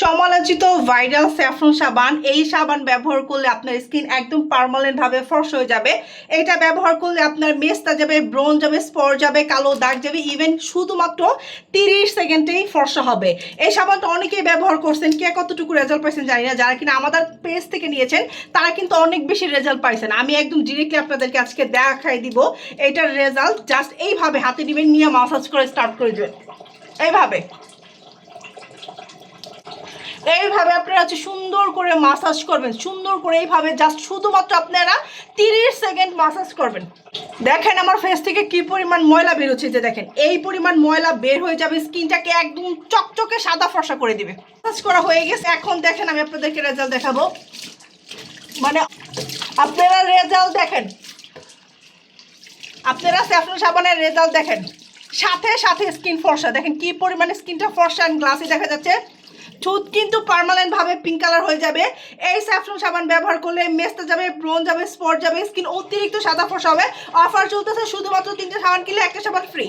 সমালোচিত viral saffron সাবান। এই সাবান ব্যবহার করলে আপনার স্কিন একদম পার্মানেন্ট ভাবে ফর্স হয়ে যাবে। এটা ব্যবহার করলে আপনার মেস্তা যাবে ব্রন যাবে স্পর যাবে, কালো দাগ যাবে ইভেন শুধুমাত্র তিরিশ সেকেন্ডেই ফর্সা হবে। এই সাবানটা অনেকেই ব্যবহার করছেন, কে কতটুকু রেজাল্ট পাইছেন জানি না। যারা কিনা আমাদের পেজ থেকে নিয়েছেন, তারা কিন্তু অনেক বেশি রেজাল্ট পাইছেন। আমি একদম ডিরেক্টলি আপনাদেরকে আজকে দেখাই দিব এটার রেজাল্ট জাস্ট এইভাবে হাতে নেবেন, নিয়ে মাসাজ করে স্টার্ট করে দেবেন। এইভাবে। এইভাবে আপনারা হচ্ছে সুন্দর করে মাসাজ করবেন, সুন্দর করে এইভাবে জাস্ট শুধুমাত্র আপনারা তিরিশ সেকেন্ড মাসাজ করবেন। দেখেন আমার ফেস থেকে কি পরিমাণ ময়লা বেরোচ্ছে যে দেখেন, এই পরিমাণ ময়লা বের হয়ে যাবে, স্কিনটাকে একদম চকচকে সাদা ফর্সা করে দিবে। মাসাজ করা হয়ে গেছে, এখন দেখেন আমি আপনাদেরকে রেজাল্ট দেখাবো। মানে আপনারা রেজাল্ট দেখেন। আপনারা স্যাফরন সাবানের রেজাল্ট দেখেন। সাথে সাথে স্কিন ফর্সা, দেখেন কি পরিমাণে স্কিনটা ফর্সা অ্যান্ড গ্লাসি দেখা যাচ্ছে। ঠোঁট কিন্তু পারমানেন্ট ভাবে পিঙ্ক কালার হয়ে যাবে। এই স্যাফরন সাবান ব্যবহার করলে মেস্তে যাবে ব্রোন যাবে স্পট যাবে স্কিন অতিরিক্ত সাদা ফর্সা হবে। অফার চলতেছে শুধুমাত্র তিনটে সাবান কিনলে একটা সাবান ফ্রি